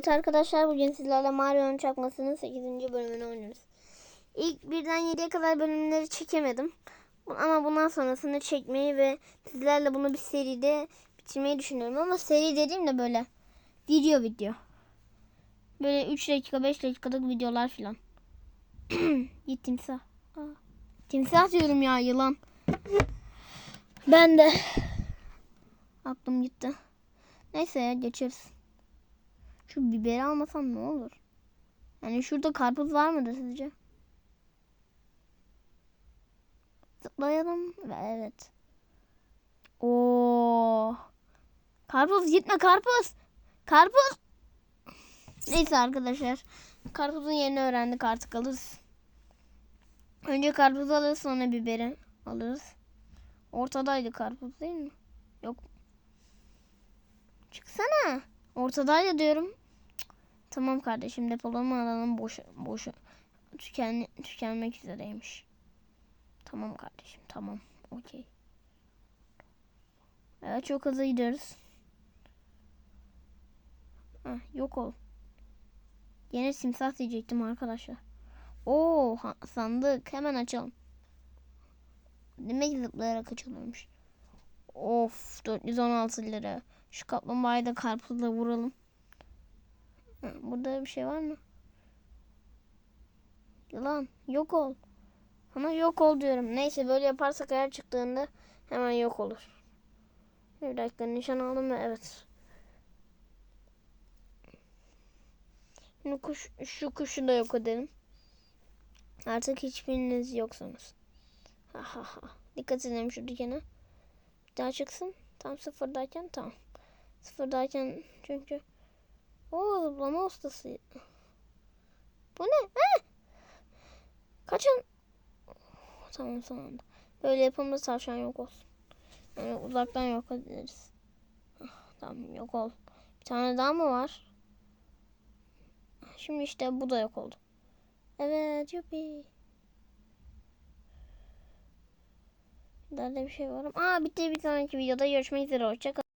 Evet arkadaşlar bugün sizlerle Mario'nun çakmasının 8. bölümünü oynuyoruz. İlk birden 7'ye kadar bölümleri çekemedim. Ama bundan sonrasını çekmeyi ve sizlerle bunu bir seride bitirmeyi düşünüyorum. Ama seri dediğim de böyle video video. Böyle 3 dakika 5 dakikalık videolar filan. Git timsah. Timsah diyorum ya yılan. Ben de aklım gitti. Neyse ya geçeriz. Şu biberi almasam ne olur? Yani şurada karpuz var mıdır sizce? Zıplayalım. Ve Evet. Oo. Karpuz gitme karpuz. Karpuz. Neyse arkadaşlar. Karpuzun yerini öğrendik artık alırız. Önce karpuzu alırız sonra biberi alırız. Ortadaydı karpuz değil mi? Yok. Çıksana. Ortadaydı diyorum. Tamam kardeşim depolama alanım boş boş tüken tükenmek üzereymiş. Tamam kardeşim tamam. Okey. Evet çok hızlı gidiyoruz. Heh, yok ol. Yine simsah diyecektim arkadaşlar. Oo sandık hemen açalım. Demek zıplayarak açılıyormuş. Of 416 lira. Şu kaplumbağayı da karpuzla vuralım. Burada bir şey var mı? Yılan yok ol. Sana yok ol diyorum. Neyse böyle yaparsak eğer çıktığında hemen yok olur. Bir dakika nişan aldım mı? Evet. Şimdi kuş, şu kuşu da yok edelim. Artık hiçbiriniz yoksunuz. Ha ha ha. Dikkat edelim şu dikene. Bir daha çıksın. Tam sıfırdayken tamam. Sıfırdayken çünkü o zıplama ustası. Bu ne? Ha! Kaçın. Tamam sonunda. Böyle yapımda tavşan yok olsun. Yani uzaktan yok ederiz. Ah, Tamam yok ol. Bir tane daha mı var? Şimdi işte bu da yok oldu. Evet yuppi. Da bir şey var? Aa bitti bir sonraki videoda görüşmek üzere. Hoşçakalın.